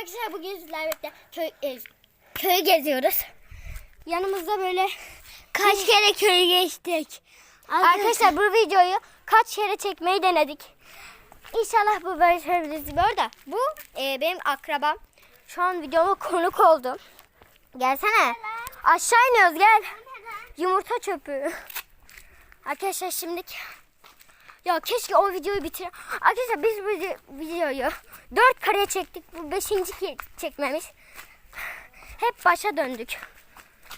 arkadaşlar bugün sizlerle birlikte köy, e, köyü geziyoruz. Yanımızda böyle kaç kere köyü geçtik. Arkadaşlar bu videoyu kaç kere çekmeyi denedik. İnşallah bu böyle sevebiliriz. Bu arada bu e, benim akrabam. Şu an videoma konuk oldum. Gelsene. Aşağı iniyoruz gel. Yumurta çöpü. Arkadaşlar şimdi ya keşke o videoyu bitir. Arkadaşlar biz bu video- videoyu dört kare çektik. Bu beşinci çekmemiz. Hep başa döndük.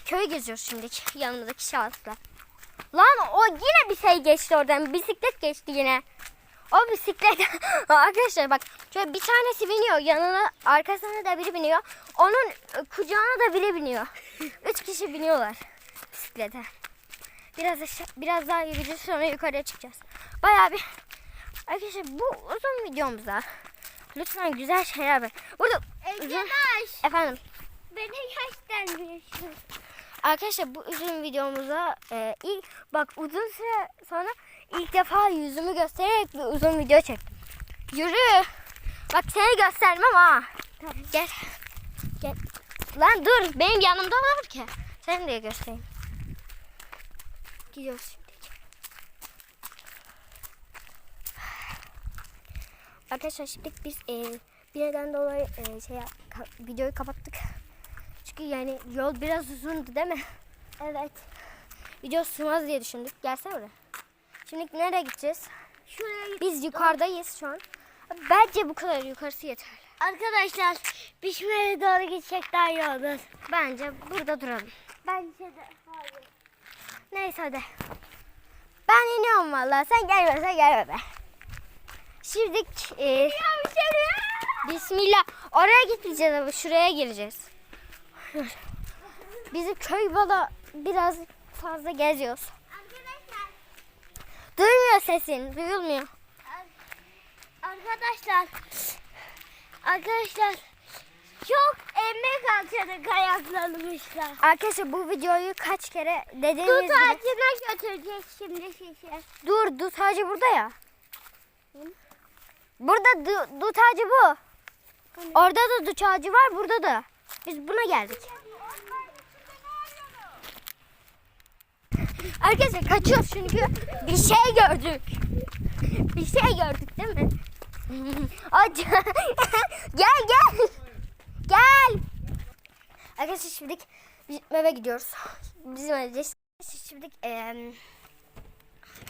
Köyü geziyoruz şimdi yanımızdaki şahısla. Lan o yine bir şey geçti oradan. Bisiklet geçti yine. O bisiklet. Arkadaşlar bak şöyle bir tanesi biniyor. Yanına arkasına da biri biniyor. Onun e, kucağına da biri biniyor. Üç kişi biniyorlar bisiklete. Biraz aşağı, biraz daha gideceğiz sonra yukarıya çıkacağız. Bayağı bir Arkadaşlar bu uzun videomuzda lütfen güzel şeyler ver. Burada uzun... Efendim. Beni göstermiyorsun. Arkadaşlar bu uzun videomuza e, ilk bak uzun süre sonra ilk defa yüzümü göstererek bir uzun video çektim. Yürü. Bak seni göstermem ha. Gel. Gel. Lan dur benim yanımda var ki. Seni de göstereyim. Gidiyoruz Arkadaşlar şimdi biz e, bir neden dolayı e, şey ka- videoyu kapattık. Çünkü yani yol biraz uzundu değil mi? Evet. Video sığmaz diye düşündük. Gelsene buraya. Şimdi nereye gideceğiz? Şuraya git. Biz yukarıdayız şu an. Bence bu kadar yukarısı yeterli. Arkadaşlar pişmeye doğru gidecek daha iyi olur. Bence burada duralım. Bence de. Hayır. Neyse hadi. Ben iniyorum vallahi. Sen gelmesen gelme be. Şimdi e, Bismillah. Oraya gitmeyeceğiz ama şuraya gireceğiz. Bizim köy valla biraz fazla geziyoruz. Arkadaşlar. Duymuyor sesin. Duyulmuyor. Arkadaşlar. Arkadaşlar. Çok emek harcadık ayaklanmışlar. Arkadaşlar bu videoyu kaç kere dediğimiz Dut gibi. ağacına götürecek şimdi şişe. Dur dut ağacı burada ya. Burada du, dut ağacı bu. Orada da dut ağacı var burada da. Biz buna geldik. Arkadaşlar kaçıyoruz çünkü bir şey gördük. Bir şey gördük değil mi? Gel gel. Gel. Arkadaşlar şimdi biz eve gidiyoruz. Bizim evdeyiz. Şimdi eee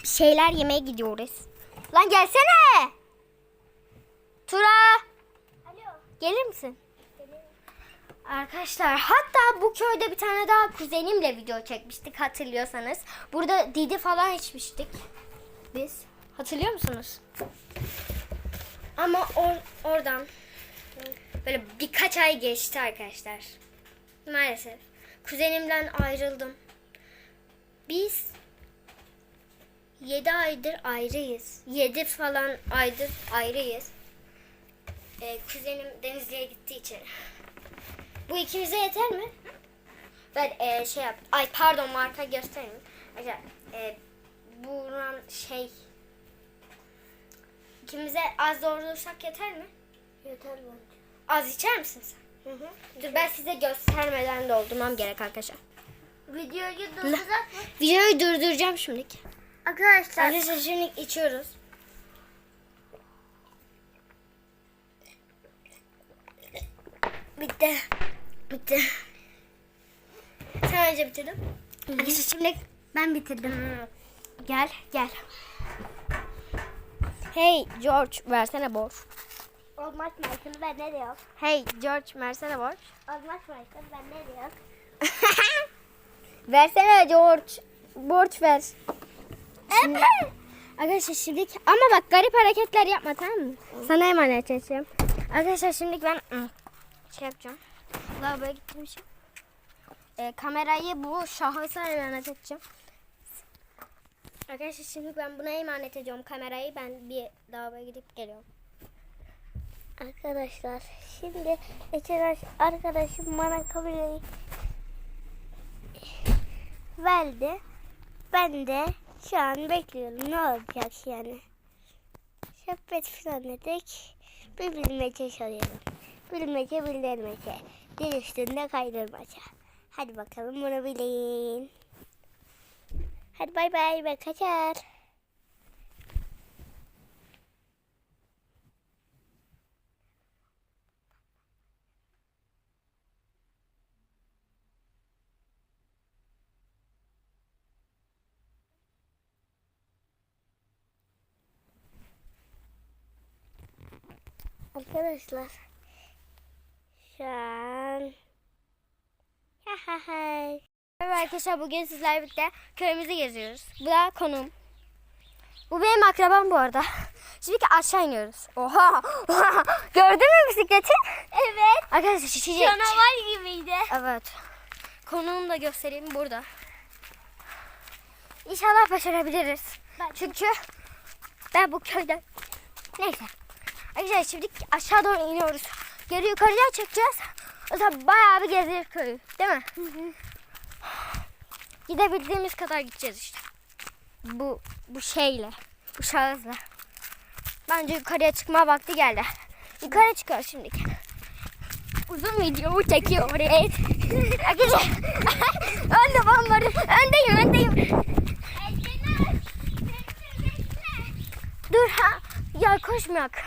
bir şeyler yemeye gidiyoruz. Lan gelsene. Tura. Alo. Gelir misin? Arkadaşlar hatta bu köyde bir tane daha kuzenimle video çekmiştik hatırlıyorsanız. Burada didi falan içmiştik biz. Hatırlıyor musunuz? Ama or- oradan böyle birkaç ay geçti arkadaşlar. Maalesef. Kuzenimden ayrıldım. Biz 7 aydır ayrıyız. 7 falan aydır ayrıyız. Ee, kuzenim Denizli'ye gittiği için. Bu ikimize yeter mi? Ben e, şey yap. Ay pardon marka göstereyim. Arkadaşlar e, buran şey ikimize az doldurursak yeter mi? Yeter bence. Az içer misin sen? Hı hı. Dur ben size göstermeden doldurmam gerek arkadaşlar. Videoyu durduracak mı? Videoyu durduracağım şimdi. Arkadaşlar. Arkadaşlar şimdi içiyoruz. Bitti. Bitti. Sen önce bitirdin. Arkadaşlar şimdi ben bitirdim. Gel gel. Hey George versene borç. Olmaz Michael ben ne diyorum? Hey George versene borç. Olmaz Michael ben ne diyorum? versene George. Borç ver. Şimdi, arkadaşlar şimdi ama bak garip hareketler yapma tamam mı? Sana emanet edeceğim. Arkadaşlar şimdi ben şey yapacağım. Lavaboya gittim. Ee, kamerayı bu şahısa emanet edeceğim. Arkadaşlar şimdi ben buna emanet ediyorum kamerayı. Ben bir lavaboya gidip geliyorum. Arkadaşlar şimdi Eçer arkadaşım bana kamerayı verdi. Ben de şu an bekliyorum ne olacak yani. Sohbet falan dedik. Birbirime çalışıyorum. Bilmece bildirmece. Dil üstünde kaydırmaca. Hadi bakalım bunu bilin. Hadi bay bay ben kaçar. Arkadaşlar şu an ha ha ha Evet arkadaşlar bugün sizlerle birlikte köyümüzü geziyoruz. Bu da konum. Bu benim akrabam bu arada. Şimdi ki aşağı iniyoruz. Oha! Gördün mü bisikleti? Evet. Arkadaşlar şişecek. Canavar gibiydi. Evet. Konuğumu da göstereyim burada. İnşallah başarabiliriz. Çünkü ben bu köyden... Neyse. Arkadaşlar şimdi aşağı doğru iniyoruz. Geri yukarıya çekeceğiz. O zaman bayağı bir gezeriz köyü. Değil mi? Gidebildiğimiz kadar gideceğiz işte. Bu bu şeyle. Bu şahısla. Bence yukarıya çıkma vakti geldi. Yukarı çıkıyoruz şimdi. Uzun video çekiyor evet. Önde ben varım. Öndeyim öndeyim. Dur ha. Ya koşmayak.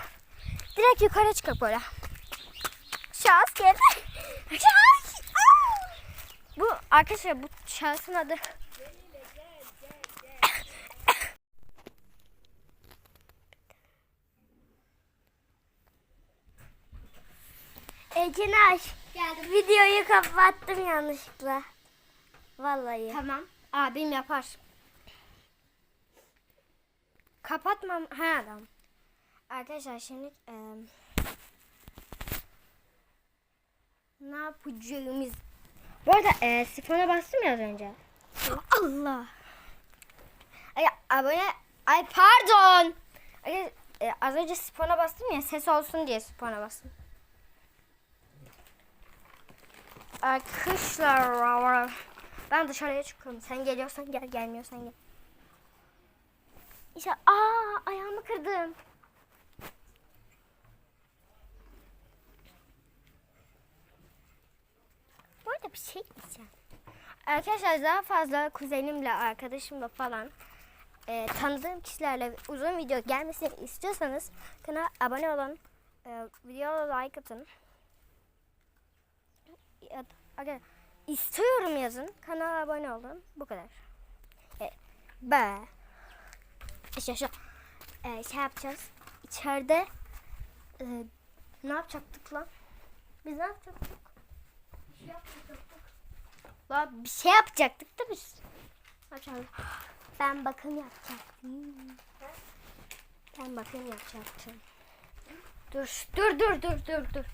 Direkt yukarı çıkıp böyle. Şahıs geldi. Şahıs. Bu arkadaşlar bu şahsın adı. Ecenaş. Videoyu kapattım yanlışlıkla. Vallahi. Tamam. Abim yapar. Kapatmam. Ha tamam. Arkadaşlar şimdi eee, ne yapacağımız? Bu arada eee sifona bastım ya az önce. Allah. Ay abone. Ay pardon. Ay, e, az önce sifona bastım ya ses olsun diye sifona bastım. Arkadaşlar ben dışarıya çıkıyorum. Sen geliyorsan gel, gelmiyorsan gel. İşte aa ayağımı kırdım. Bir şey diyeceğim. Arkadaşlar daha fazla kuzenimle, arkadaşımla falan e, tanıdığım kişilerle uzun video gelmesini istiyorsanız kanala abone olun. E, videoya like atın. Aga, istiyorum yazın. Kanala abone olun. Bu kadar. E, be. İşte şu e, şey yapacağız. İçeride e, ne yapacaktık lan? Biz ne yapacaktık? Lan bir şey yapacaktık da biz. Ben bakım yapacaktım. Ben bakım yapacaktım. Dur, dur, dur, dur, dur, dur.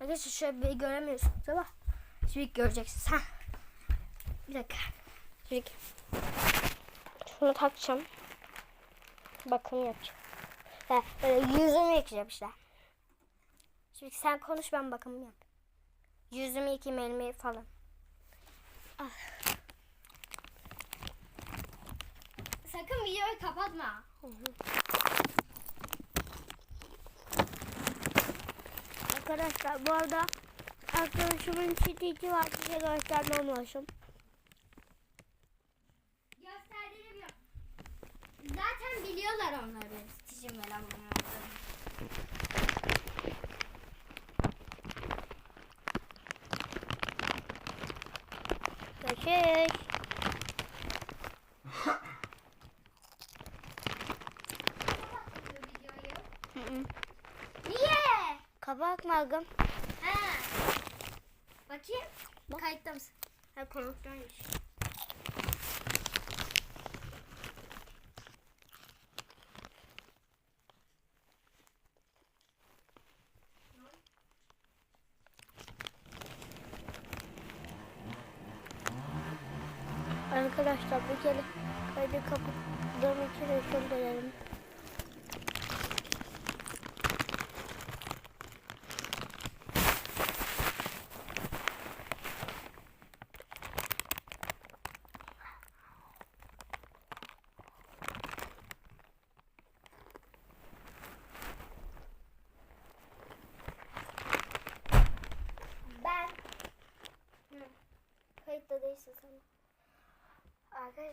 Arkadaşlar şöyle bir göremiyorsunuz ama şimdi göreceksiniz. Ha. Bir dakika. Şimdi şunu takacağım. Bakım yapacağım. Ha, böyle yüzümü yıkayacağım işte. Şimdi sen konuş ben bakım yap. Yüzümü yıkayayım elimi falan. Ah. Sakın videoyu kapatma. Arkadaşlar bu arada arkadaşımın çitici var. Size göstermem lazım. Gösterdiğini biliyorum. Zaten biliyorlar onlar benim stitch'im ve lambamın Görüşürüz. Niye? Kapatmadım. Ha. Bakayım. Kayıtta mısın? Ha konuktaymış. Arkadaşlar bir kere kaydı kapattığım için özür dilerim.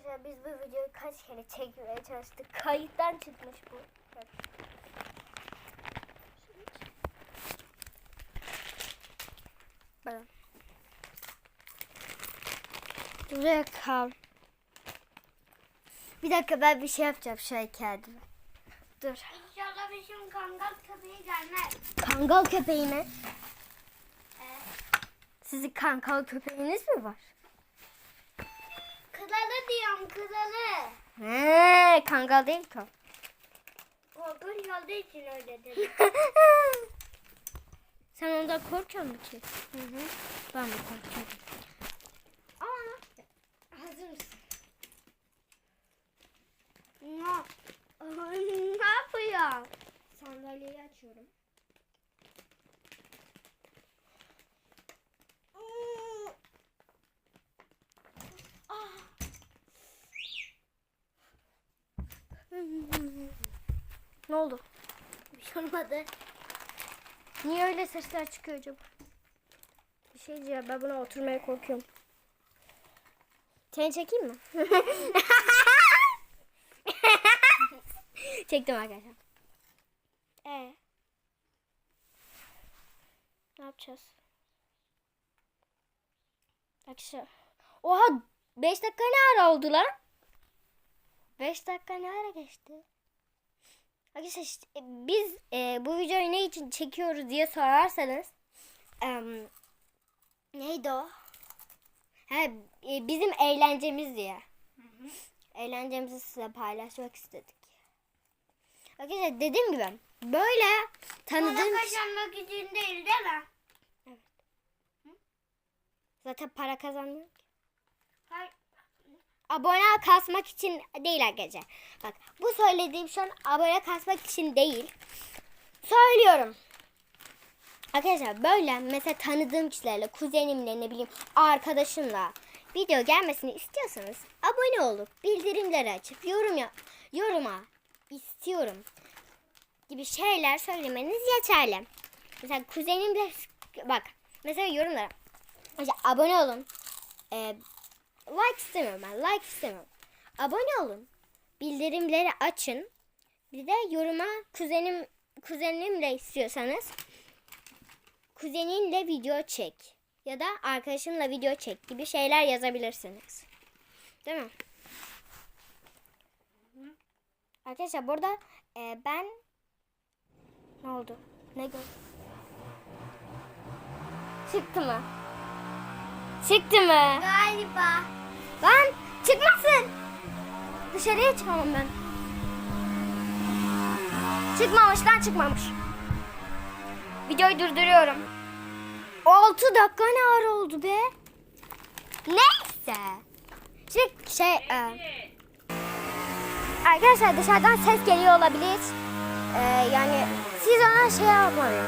Arkadaşlar biz bu videoyu kaç kere çekmeye çalıştık. Kayıttan çıkmış bu. Bana. Buraya kal. Bir dakika ben bir şey yapacağım şöyle kendime. Dur. İnşallah bizim kangal köpeği gelmez. Kangal köpeği mi? Sizin kangal köpeğiniz mi var? Kralı. He, kangal değil ki o. Korkunç olduğu için öyle dedim. Sen ondan korkuyor musun ki? Hı hı. Ben de korkuyorum. Aa, hazır mısın? Ne? Ne yapıyor? Sandalyeyi açıyorum. Ne oldu? Bir şey olmadı. Niye öyle sesler çıkıyor acaba? Bir şey diyeceğim ben buna oturmaya korkuyorum. Seni çekeyim mi? Çektim arkadaşlar. Ee, Ne yapacağız? Arkadaşlar. Oha 5 dakika ne ara oldu lan? 5 dakika ne ara geçti? Arkadaşlar işte, e, biz e, bu videoyu ne için çekiyoruz diye sorarsanız em, neydi o? He, e, bizim eğlencemiz diye. Eğlencemizi size paylaşmak istedik. Arkadaşlar dediğim gibi böyle tanıdığım para kazanmak için değil değil mi? Zaten para kazanmıyor. ki. Abone kasmak için değil arkadaşlar. Bak bu söylediğim şu an abone kasmak için değil. Söylüyorum. Arkadaşlar böyle mesela tanıdığım kişilerle, kuzenimle ne bileyim arkadaşımla video gelmesini istiyorsanız abone olup bildirimleri açıp yorum yap, yoruma istiyorum gibi şeyler söylemeniz yeterli. Mesela kuzenimle bak mesela yorumlara mesela abone olun. Ee, like istemiyorum ben. Like istemiyorum. Abone olun. Bildirimleri açın. Bir de yoruma kuzenim kuzenimle istiyorsanız kuzeninle video çek ya da arkadaşınla video çek gibi şeyler yazabilirsiniz. Değil mi? Arkadaşlar burada e, ben ne oldu? Ne gör? Çıktı mı? Çıktı mı? Galiba. Lan çıkmasın. Dışarıya çıkamam ben. Çıkmamış lan çıkmamış. Videoyu durduruyorum. 6 dakika ne ara oldu be? Neyse. Şimdi şey e, arkadaşlar dışarıdan ses geliyor olabilir. E, yani siz ona şey yapmayın.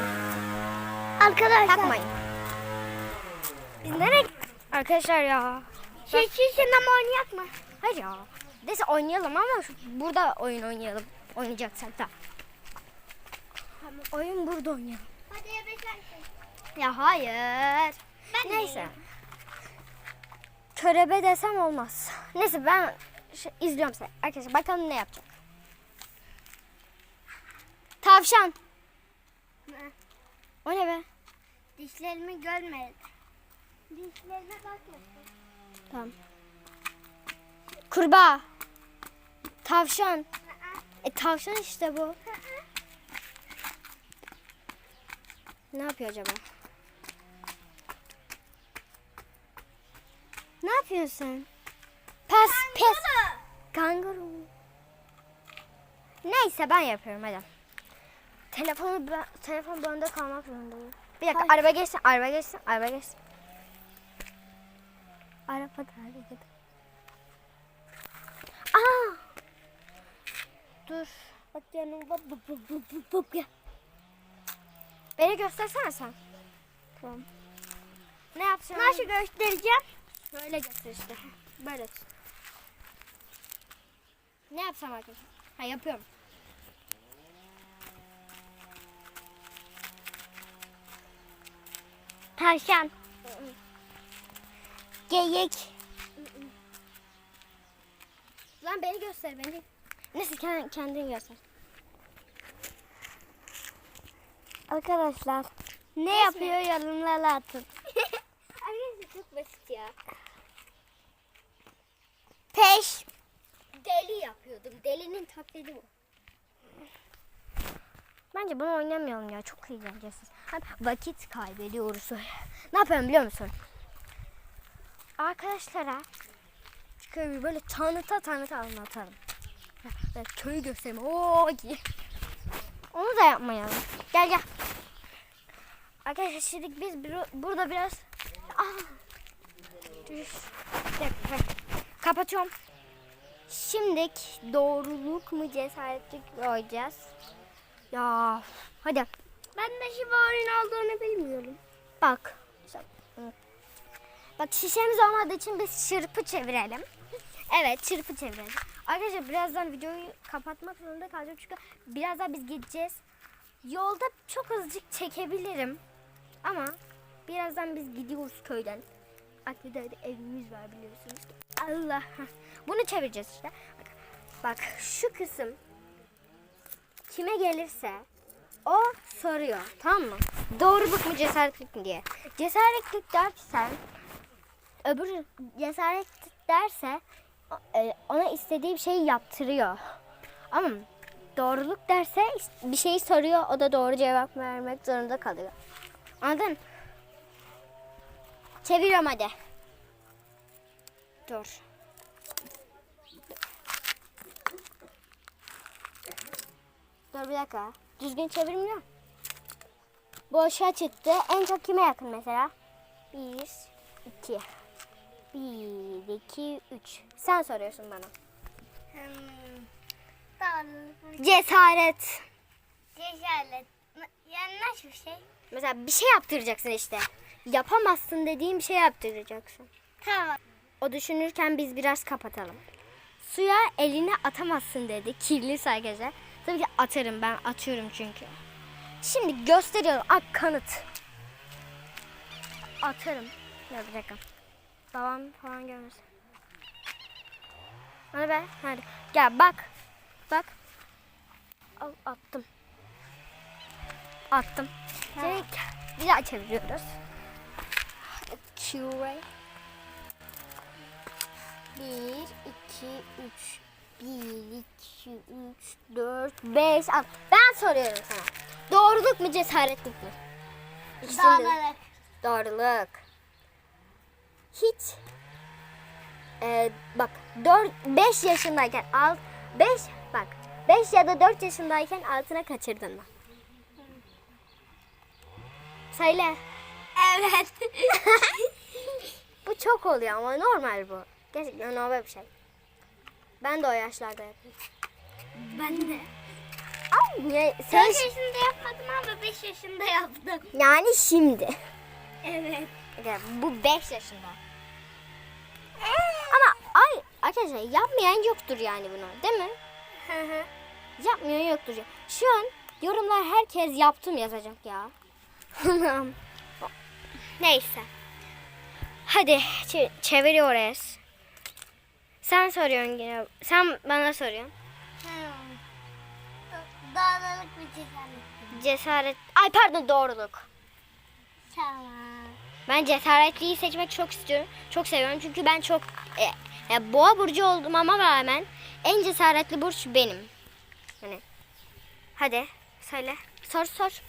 Arkadaşlar. Takmayın. Biz nereye Arkadaşlar ya. Sessiz sinema oynayak mı? Hayır ya. Neyse oynayalım ama şu, burada oyun oynayalım. Oynayacaksak da. Oyun burada oynayalım. Hadi beklersin. Ya hayır. Ben Neyse. değilim. Körebe desem olmaz. Neyse ben şey, izliyorum seni. Arkadaşlar bakalım ne yapacak. Tavşan. O ne be? Dişlerimi görmedi. Dişlerine bakmasın. Tamam. Kurbağa. Tavşan. E tavşan işte bu. Ne yapıyor acaba? Ne yapıyorsun? Pes pes. Kanguru. Neyse ben yapıyorum hadi. Telefonu ben, telefon bende kalmak zorundayım. Bir dakika araba geçsin, araba geçsin, araba geçsin. Araba geldi. Aa! Dur. Bak yanımda bu bu bu bu bu bu. Beni göstersene sen. Tamam. Ne yapacağım? Nasıl göstereceğim? Böyle göster işte. Böyle tut. Ne yapsam arkadaşlar? Ha yapıyorum. Tavşan. Geyik. Lan beni göster beni. Neyse kendin, kendin göster. Arkadaşlar ne yapıyor yorumlara atın. Arkadaşlar çok basit ya. Peş. Deli yapıyordum. Delinin taklidi bu. Bence bunu oynamayalım ya. Çok eğlencesiz. Vakit kaybediyoruz. Ne yapıyorum biliyor musun? Arkadaşlara köyü böyle tanıta tanıta anlatalım. Böyle köyü göstereyim. Oo diye. Onu da yapmayalım. Gel gel. Arkadaşlar şimdi biz bir- burada biraz Ah. Düş. Kapatıyorum. Şimdi doğruluk mu cesaretlik mi oynayacağız? Ya hadi. Ben de şifarin olduğunu bilmiyorum. Bak. Bak şişemiz olmadığı için biz çırpı çevirelim. Evet çırpı çevirelim. Arkadaşlar birazdan videoyu kapatmak zorunda kalacağım çünkü birazdan biz gideceğiz. Yolda çok azıcık çekebilirim. Ama birazdan biz gidiyoruz köyden. Akbiday'da evimiz var biliyorsunuz. Allah. Bunu çevireceğiz işte. Bak, bak şu kısım kime gelirse o soruyor tamam mı? Doğruluk mu cesaretlik mi diye. Cesaretlik dersen öbür cesaretlik derse e, ona istediği bir şeyi yaptırıyor. Ama doğruluk derse bir şeyi soruyor o da doğru cevap vermek zorunda kalıyor. Anladın? Çeviriyorum hadi. Dur. Dur bir dakika. Düzgün çevirmiyor. Boşa çıktı. En çok kime yakın mesela? Bir, iki. Bir, iki, üç. Sen soruyorsun bana. Hmm. Cesaret. Cesaret. Yani nasıl bir şey? Mesela bir şey yaptıracaksın işte. Yapamazsın dediğin bir şey yaptıracaksın. Tamam. O düşünürken biz biraz kapatalım. Suya elini atamazsın dedi. Kirli arkadaşlar. Tabii ki atarım ben atıyorum çünkü. Şimdi gösteriyorum. Ak kanıt. Atarım. Ya bir dakika. Babam falan görmesin. Hadi be. Hadi. Gel bak. Bak. Al, attım. Attım. Şimdi bir daha çeviriyoruz. Q-Ray. Bir, iki, üç. Bir, iki, üç, dört, beş, altı. Ben soruyorum sana. Doğruluk mu cesaretlik mi? İkisini Doğruluk. Doğruluk. Hiç e, bak 4 5 yaşındayken al 5 bak 5 ya da 4 yaşındayken altına kaçırdın mı? Söyle. Evet. Bu çok oluyor ama normal bu. Gerçekten normal bir şey. Ben de o yaşlarda yapıyorum. ben de. Ay niye? Sen 4 yaşında yapmadım ama 5 yaşında yaptım. yani şimdi. Evet. Bu 5 yaşında. Ama ay arkadaşlar yapmayan yoktur yani bunu değil mi? Hı hı. Yapmayan yoktur. Şu an yorumlar herkes yaptım yazacak ya. Neyse. Hadi çe- çeviriyoruz. Sen soruyorsun yine. Sen bana soruyorsun. Doğruluk mu cesaret? Cesaret. Ay pardon doğruluk. Tamam. Ben cesaretliyi seçmek çok istiyorum. Çok seviyorum çünkü ben çok e, e, boğa burcu olmama rağmen en cesaretli burç benim. Hani hadi söyle. Sor sor.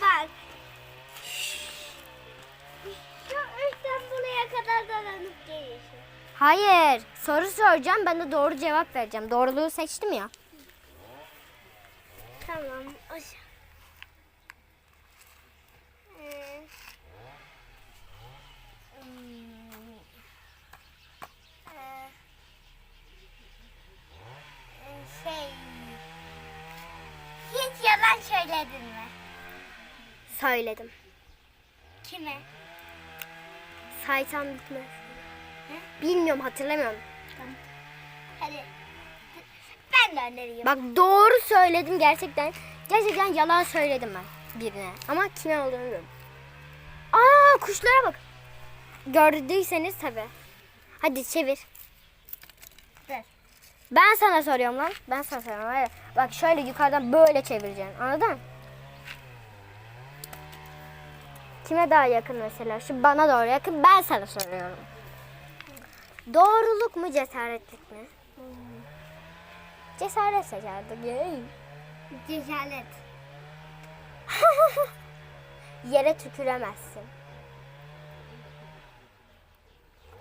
Bak. Şu üstten buraya kadar dolanıp geliyorsun. Hayır. Soru soracağım. Ben de doğru cevap vereceğim. Doğruluğu seçtim ya. Tamam. O şey- Ee, hmm, ee, ee, şey hiç yalan söyledin mi? Söyledim. Kime? Saysam bitmez. Bilmiyorum hatırlamıyorum. Hadi. Ben de önereyim. Bak doğru söyledim gerçekten. Gerçekten yalan söyledim ben birine. Ama kime olduğunu bilmiyorum. Aa kuşlara bak. Gördüyseniz tabi. Hadi çevir. Ben sana soruyorum lan. Ben sana soruyorum. Hayır. Bak şöyle yukarıdan böyle çevireceksin. Anladın mı? Kime daha yakın mesela? Şu bana doğru yakın. Ben sana soruyorum. Doğruluk mu cesaretlik mi? Cesaret seçerdik. Yay. Cesaret. Yere tüküremezsin.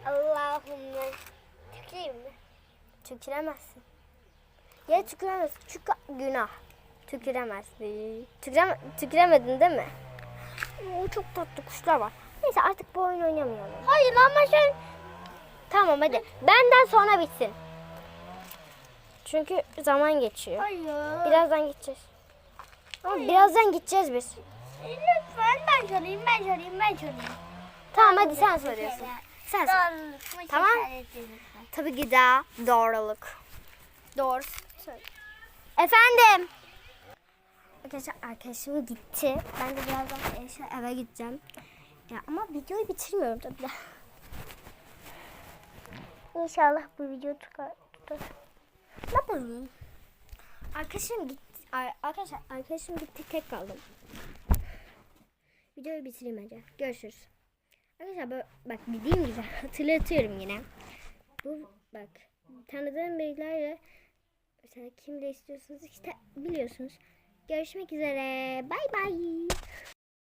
Allahümme. Tüküreyim mi? Tüküremezsin. Yere tüküremezsin. Çünkü günah. Tüküremezsin. Tüküreme, tüküremedin değil mi? Oo, çok tatlı kuşlar var. Neyse artık bu oyunu oynamayalım. Hayır ama sen Tamam hadi. Benden sonra bitsin. Çünkü zaman geçiyor. Hayır. Birazdan gideceğiz. Ama birazdan gideceğiz biz. Lütfen ben sorayım, ben sorayım, ben sorayım. Tamam hadi sen soruyorsun. Sen sor. Doğruluk mu Tamam. cesaret mi lütfen? Tabii ki de doğruluk. Doğru. Söyle. Efendim. Arkadaşlar arkadaşım gitti. Ben de birazdan eve gideceğim. Ya ama videoyu bitirmiyorum tabii de. İnşallah bu video tutar. tutar. Ne yapalım? Arkadaşım gitti. Ar- Arkadaşlar arkadaşım gitti tek kaldım. Videoyu bitireyim önce. Görüşürüz. Arkadaşlar böyle, bak dediğim gibi hatırlatıyorum yine. Bu bak tanıdığım birilerle mesela kimle istiyorsanız işte biliyorsunuz. Görüşmek üzere. Bay bay.